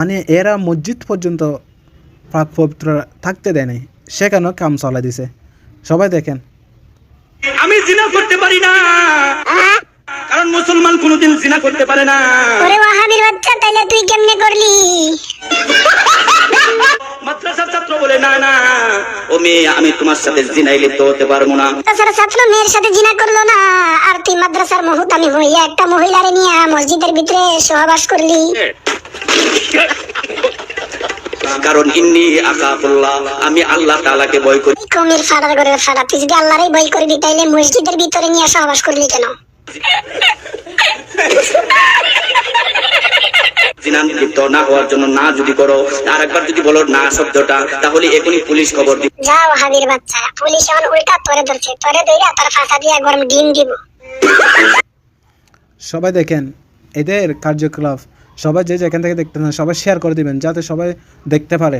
মানে এরা মসজিদ পর্যন্ত পাক পবিত্র থাকতে দেয় নাই। সেখানেও কাম চলা দিছে। সবাই দেখেন। আমি জিনা করতে পারি না। কারণ মুসলমান কোনোদিন জিনা করতে পারে না। ওরে ওয়াহাবির বাচ্চা তাইলে তুই কেমনে করলি? মাদ্রাসার ছাত্র বলে না না ও মেয়ে আমি তোমার সাথে জিনাই লিপ্ত হতে পারব না। তাছাড়া ছাত্র মেয়ের সাথে জিনা করল না। আর তুই মাদ্রাসার মহুত আমি হইয়া একটা মহিলারে নিয়ে মসজিদের ভিতরে সহবাস করলি। কারণ ইন্নি আকাফুল্লাহ আমি আল্লাহ তাআলাকে ভয় করি। কমির ফাড়ার করে ফাড়া তুই যদি আল্লাহরই বই করবি তাইলে মসজিদের ভিতরে নিয়ে সহবাস করলি কেন? জিনা লিপ্ত না হওয়ার জন্য না যদি করো আর একবার যদি বলো না শব্দটা তাহলে এখনই পুলিশ খবর দিবে। যাও হাবির বাচ্চা পুলিশ এখন উল্টা তোরে ধরছে তোরে ধরে তার ফাঁসা দিয়ে গরম ডিম দিব। সবাই দেখেন এদের কার্যকলাপ সবাই যে যেখান থেকে দেখতে চান সবাই শেয়ার করে দিবেন যাতে সবাই দেখতে পারে।